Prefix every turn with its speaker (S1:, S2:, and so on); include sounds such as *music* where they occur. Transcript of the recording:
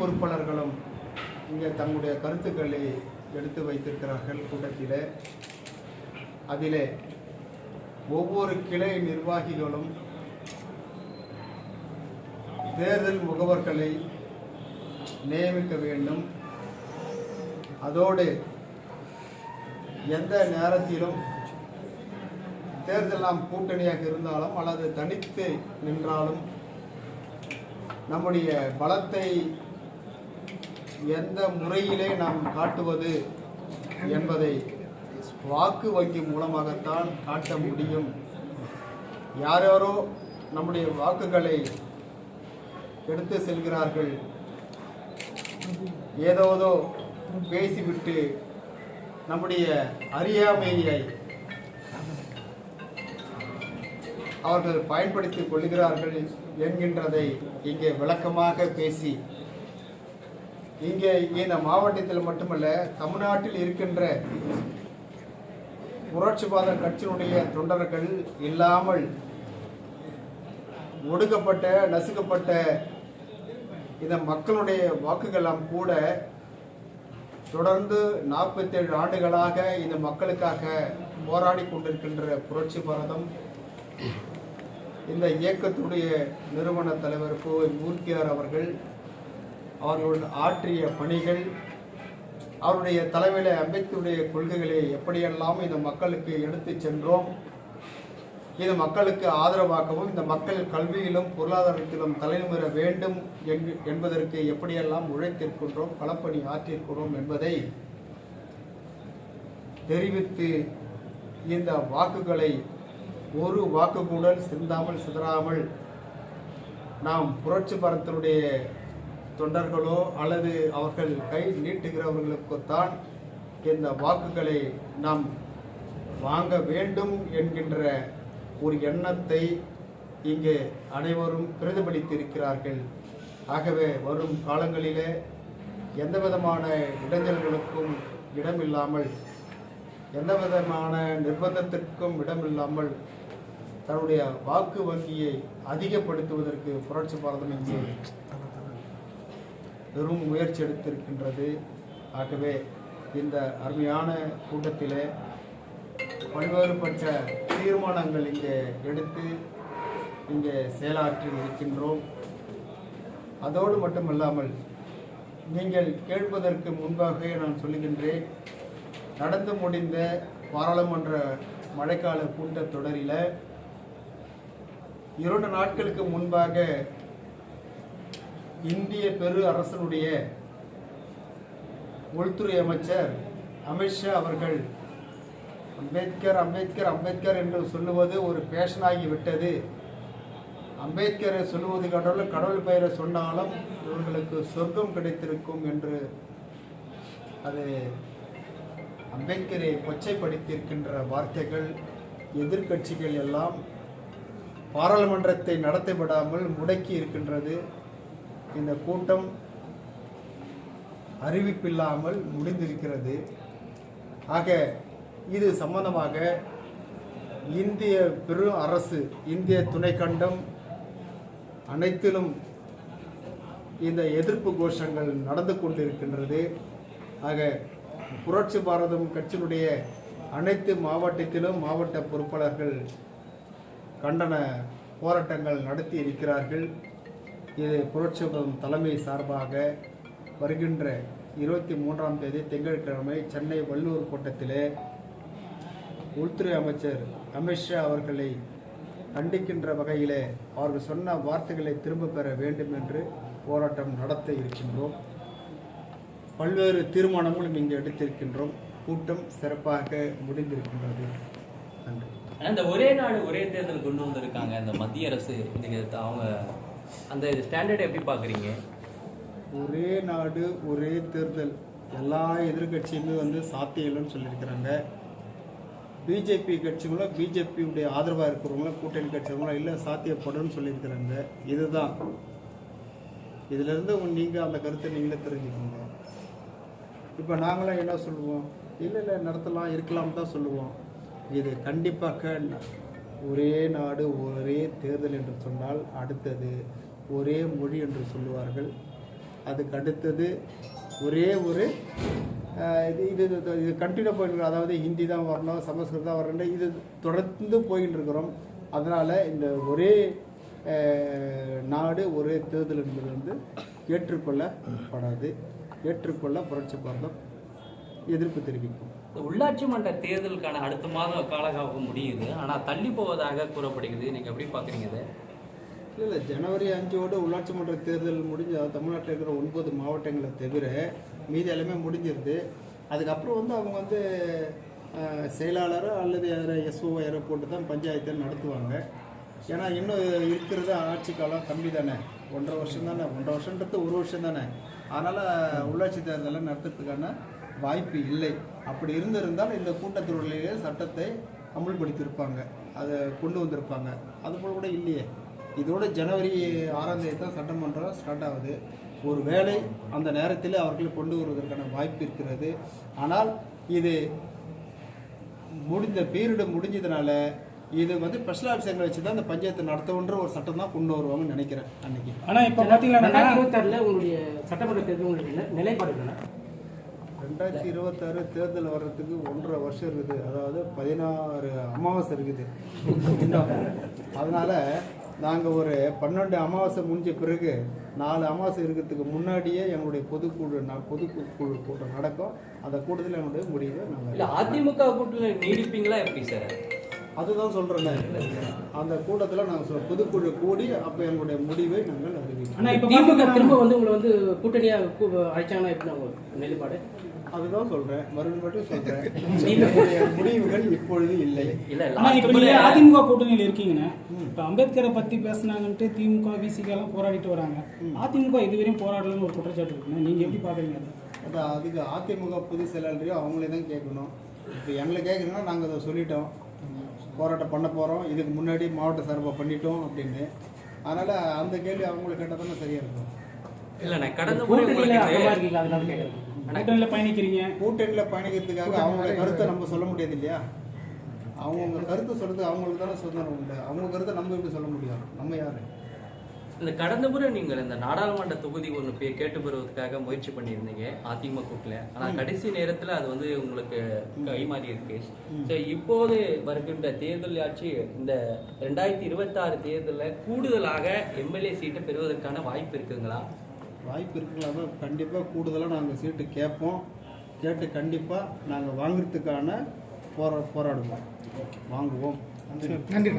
S1: பொறுப்பாளர்களும் இங்கே தங்களுடைய கருத்துக்களை எடுத்து வைத்திருக்கிறார்கள் கூட்டத்தில். அதிலே ஒவ்வொரு கிளை நிர்வாகிகளும் தேர்தல் முகவர்களை நியமிக்க வேண்டும். அதோடு எந்த நேரத்திலும் தேர்தல் நாம் கூட்டணியாக இருந்தாலும் அல்லது தனித்து நின்றாலும் நம்முடைய பலத்தை எந்த முறையிலே நாம் காட்டுவது என்பதை வாக்கு வங்கி மூலமாகத்தான் காட்ட முடியும். யாரோ நம்முடைய வாக்குகளை எடுத்து செல்கிறார்கள். ஏதோதோ பேசிவிட்டு நம்முடைய அறியாமையை அவர்கள் பயன்படுத்திக் கொள்கிறார்கள் என்கின்றதை இங்கே விளக்கமாக பேசி இங்கே இந்த மாவட்டத்தில் மட்டுமல்ல தமிழ்நாட்டில் இருக்கின்ற புரட்சிவாத கட்சியினுடைய தொண்டர்கள் இல்லாமல் ஒடுக்கப்பட்ட நசுக்கப்பட்ட இந்த மக்களுடைய வாக்குகளாம் கூட தொடர்ந்து நாற்பத்தேழு ஆண்டுகளாக இந்த மக்களுக்காக போராடி கொண்டிருக்கின்ற புரட்சி பாரதம். இந்த இயக்கத்துடைய நிறுவன தலைவர் கோ. மூர்த்தியார் அவர்கள் அவர்கள் ஆற்றிய பணிகள் அவருடைய தலைமையில் அம்பேத்கருடைய கொள்கைகளை எப்படியெல்லாம் இந்த மக்களுக்கு எடுத்துச் சென்றோம் இது மக்களுக்கு ஆதரவாகவும் இந்த மக்கள் கல்வியிலும் பொருளாதாரத்திலும் தலைநிமிர வேண்டும் என்பதற்கு எப்படியெல்லாம் உழைத்திருக்கின்றோம் களப்பணி ஆற்றியிருக்கிறோம் என்பதை தெரிவித்து இந்த வாக்குகளை ஒரு வாக்கு கூட சிந்தாமல் சிதறாமல் நாம் புரட்சி பரத்தினுடைய தொண்டர்களோ அல்லது அவர்கள் கை நீட்டுகிறவர்களுக்குத்தான் இந்த வாக்குகளை நாம் வாங்க வேண்டும் என்கின்ற ஒரு எண்ணத்தை இங்கே அனைவரும் பிரதிபலித்திருக்கிறார்கள். ஆகவே வரும் காலங்களிலே எந்த விதமான இடைஞ்சல்களுக்கும் இடமில்லாமல் எந்த விதமான நிர்பந்தத்திற்கும் இடமில்லாமல் தன்னுடைய வாக்கு வங்கியை அதிகப்படுத்துவதற்கு புரட்சி பாரதம் இங்கே பெரும் முயற்சி எடுத்திருக்கின்றது. ஆகவே இந்த அருமையான கூட்டத்திலே பல்வேறுபட்ட தீர்மானங்கள் இங்கே எடுத்து இங்கே செயலாற்றி இருக்கின்றோம். அதோடு மட்டுமல்லாமல் நீங்கள் கேட்பதற்கு முன்பாகவே நான் சொல்லுகின்றேன் நடந்து முடிந்த பாராளுமன்ற மழைக்கால கூட்டத் தொடரில் இரண்டு நாட்களுக்கு முன்பாக இந்திய பெரு அரசனுடைய உள்துறை அமைச்சர் அமித்ஷா அவர்கள் அம்பேத்கர் அம்பேத்கர் அம்பேத்கர் என்று சொல்லுவது ஒரு பேஷனாகி விட்டது. அம்பேத்கரை சொல்லுவது கடவுள் கடவுள் பெயரை சொன்னாலும் இவர்களுக்கு சொர்க்கம் கிடைத்திருக்கும் என்று அது அம்பேத்கரை கொச்சைப்படுத்தியிருக்கின்ற வார்த்தைகள் எதிர்க்கட்சிகள் எல்லாம் பாராளுமன்றத்தை நடத்திவிடாமல் முடக்கி இருக்கின்றது. இந்த கூட்டம் அறிவிப்பில்லாமல் முடிந்திருக்கிறது. ஆக இது சம்பந்தமாக இந்திய பெரு அரசு இந்திய துணைக்கண்டம் அனைத்திலும் இந்த எதிர்ப்பு கோஷங்கள் நடந்து கொண்டிருக்கின்றது. ஆக புரட்சி பாரதம் கட்சியினுடைய அனைத்து மாவட்டத்திலும் மாவட்ட பொறுப்பாளர்கள் கண்டன போராட்டங்கள் நடத்தி இருக்கிறார்கள். இது புரட்சிபுரம் தலைமை சார்பாக வருகின்ற இருபத்தி மூன்றாம் தேதி திங்கட்கிழமை சென்னை வள்ளூர் கோட்டத்திலே உள்துறை அமைச்சர் அமித்ஷா அவர்களை கண்டிக்கின்ற வகையிலே அவர்கள் சொன்ன வார்த்தைகளை திரும்ப பெற வேண்டும் என்று போராட்டம் நடத்த இருக்கின்றோம். பல்வேறு தீர்மானங்களும் இங்கே எடுத்திருக்கின்றோம். கூட்டம் சிறப்பாக முடிந்திருக்கின்றது. நன்றி.
S2: அந்த ஒரே நாடு ஒரே தேர்தல் கொண்டு வந்திருக்காங்க. அந்த மத்திய அரசு இதுக்கு அவங்க அந்த ஸ்டாண்டர்டை எப்படி பார்க்குறீங்க?
S1: ஒரே நாடு ஒரே தேர்தல். எல்லா எதிர்கட்சியுமே வந்து சாத்தியம்னு சொல்லியிருக்கிறாங்க. பிஜேபி கட்சிகளும் பிஜேபியுடைய ஆதரவாக இருக்கிறவங்களும் கூட்டணி கட்சிகளும் இல்லை சாத்தியப்படும்னு சொல்லியிருக்கிறாங்க. இதுதான். இதிலிருந்து நீங்கள் அந்த கருத்தை நீங்களே தெரிஞ்சுக்கோங்க. இப்போ நாங்களாம் என்ன சொல்லுவோம்? இல்லை இல்லை நடத்தலாம் இருக்கலாம் தான் சொல்லுவோம். இது கண்டிப்பாக ஒரே நாடு ஒரே தேர்தல் என்று சொன்னால் அடுத்தது ஒரே மொழி என்று சொல்லுவார்கள். அதுக்கு அடுத்தது ஒரே ஒரு இது இது இது- கண்டினியூ போயிட்டு அதாவது ஹிந்தி தான் வரணும் சமஸ்கிருதம் தான் வரணும் இது தொடர்ந்து போயின்னு இருக்கிறோம். அதனால் இந்த ஒரே நாடு ஒரே தேர்தல் என்பது வந்து ஏற்றுக்கொள்ளப்படாது. ஏற்றுக்கொள்ள புரட்சி பாரதம் எதிர்ப்பு தெரிவிக்கும்.
S2: உள்ளாட்சி மன்ற தேர்தலுக்கான அடுத்த மாதம் காலகாலம் முடியுது. ஆனால் தள்ளி போவதாக கூறப்படுகிறது. நீங்கள் எப்படி பார்க்குறீங்க
S1: இல்லை இல்லை ஜனவரி அஞ்சோடு உள்ளாட்சி மன்ற தேர்தல் முடிஞ்சு அதாவது தமிழ்நாட்டில் இருக்கிற ஒன்பது மாவட்டங்களை தவிர மீதி எல்லாமே முடிஞ்சிருது. அதுக்கப்புறம் வந்து அவங்க வந்து செயலாளரோ அல்லது யாரோ எஸ்ஓ யாரோ போட்டு தான் பஞ்சாயத்தை நடத்துவாங்க. ஏன்னா இன்னும் இருக்கிறது ஆட்சி காலம் கம்மி தானே. ஒன்றரை வருஷம் தானே. ஒன்றரை வருஷன்றது ஒரு வருஷம் தானே. அதனால் உள்ளாட்சி தேர்தலை நடத்துறதுக்கான வாய்ப்பு இல்லை. அப்படி இருந்திருந்தால் இந்த கூட்டத்தொடரிலேயே சட்டத்தை அமுல்படுத்தியிருப்பாங்க. அதை கொண்டு வந்திருப்பாங்க. அதுபோல் கூட இல்லையே. இதோட ஜனவரி ஆறாம் தேதி தான் சட்டமன்றம் ஸ்டார்ட் ஆகுது. ஒரு வேளை அந்த நேரத்தில் அவர்களை கொண்டு வருவதற்கான வாய்ப்பு இருக்கிறது. ஆனால் இது முடிந்த பீரியடு முடிஞ்சதுனால இது வந்து ஸ்பெஷல் ஆஃபீஸர்களை வச்சு தான் இந்த பஞ்சாயத்து நடத்தவுன்ற ஒரு சட்டம் தான் கொண்டு வருவாங்கன்னு நினைக்கிறேன் அன்னைக்கு.
S3: ஆனா இப்ப
S4: ரெண்டாயிரத்தி இருபத்தாறுல உங்களுடைய சட்டமன்ற தேர்தல் நிலைப்பாடு
S1: ரெண்டாயிரத்தி இருபத்தாறு தேர்தல் வர்றதுக்கு ஒன்றரை வருஷம் இருக்குது. அதாவது பதினாறு அமாவாசை இருக்குது. *laughs* அதனால நாங்கள் ஒரு பன்னெண்டு அமாவாசை முடிஞ்ச பிறகு நாலு அமாவாசை இருக்கிறதுக்கு முன்னாடியே எங்களுடைய பொதுக்குழு ந- பொதுக்குழு கூட்டம் நடக்கும். அந்த கூட்டத்தில் எங்களுடைய முடிவை
S2: இல்ல
S1: நாங்கள்
S2: அதிமுக கூட்டணி நீடிப்பீங்களா எப்படி சார்?
S1: அதுதான் சொல்கிறேன் அந்த கூட்டத்தில் நாங்கள் பொதுக்குழு கூடி அப்போ எங்களுடைய முடிவை நாங்கள் அறிவிக்கிறோம்.
S4: திமுக திரும்ப வந்து உங்களை வந்து கூட்டணியா கூ- அழைச்சாங்கன்னா எப்படி உங்க நிலைப்பாடு?
S1: அதுதான் சொல்கிறேன் மறுபடியும் எங்களுடைய *laughs* முடிவுகள் இப்பொழுது இல்லை.
S3: அதிமுக கூட்டணியில இருக்கீங்கண்ணே. இப்ப அம்பேத்கரை பத்தி பேசுனாங்கன்ட்டு திமுக விசிக எல்லாம் போராடிட்டு வராங்க. அதிமுக இதுவரையும் போராடலன்னு ஒரு குற்றச்சாட்டு இருக்குண்ணே. நீங்க எப்படி பாக்குறீங்க அதை?
S1: அதுக்கு அதிமுக பொதுச் செயலாளரையோ அவங்களே தான் கேட்கணும். இப்போ எங்களை கேட்குறீங்கன்னா நாங்கள் அதை சொல்லிட்டோம். போராட்டம் பண்ண போகிறோம் இதுக்கு முன்னாடி மாவட்ட சார்பாக பண்ணிட்டோம் அப்படின்னு. அதனால் அந்த கேள்வி அவங்களுக்கு கேட்டால் தானே சரியாக இருக்கும்.
S2: இல்ல நான் கடந்த முறை
S4: கூட்டணியில
S2: உங்களுக்கு
S4: அங்கமா இருக்கீங்க அதனால கேட்கறேன்
S3: கூட்டணியில பயணிக்கிறீங்க.
S1: கூட்டணியில் பயணிக்கிறதுக்காக அவங்களோட கருத்தை நம்ம சொல்ல முடியாது இல்லையா? அவங்கவுங்க கருத்தை சொல்கிறது அவங்களுக்கு தானே சுதந்திரம் உண்டு. அவங்க கருத்தை நம்ம எப்படி சொல்ல முடியும்? நம்ம யார்?
S2: இந்த கடந்த முறை நீங்கள் இந்த நாடாளுமன்ற தொகுதி ஒன்று பே கேட்டு பெறுவதற்காக முயற்சி பண்ணியிருந்தீங்க அதிமுக கூட்டில் ஆனால் கடைசி நேரத்தில் அது வந்து உங்களுக்கு கை மாறி இருக்கு ஸோ இப்போது வருகின்ற தேர்தல் ஆட்சி இந்த ரெண்டாயிரத்தி இருபத்தாறு தேர்தலில் கூடுதலாக எம்எல்ஏ சீட்டை பெறுவதற்கான வாய்ப்பு இருக்குங்களா?
S1: வாய்ப்பு இருக்கலாமா கண்டிப்பாக கூடுதலாக நாங்கள் சீட்டு கேட்போம் கேட்டு கண்டிப்பாக நாங்கள் வாங்குறதுக்கான போரா போராடுவோம். வாங்குவோம்.
S3: நன்றி.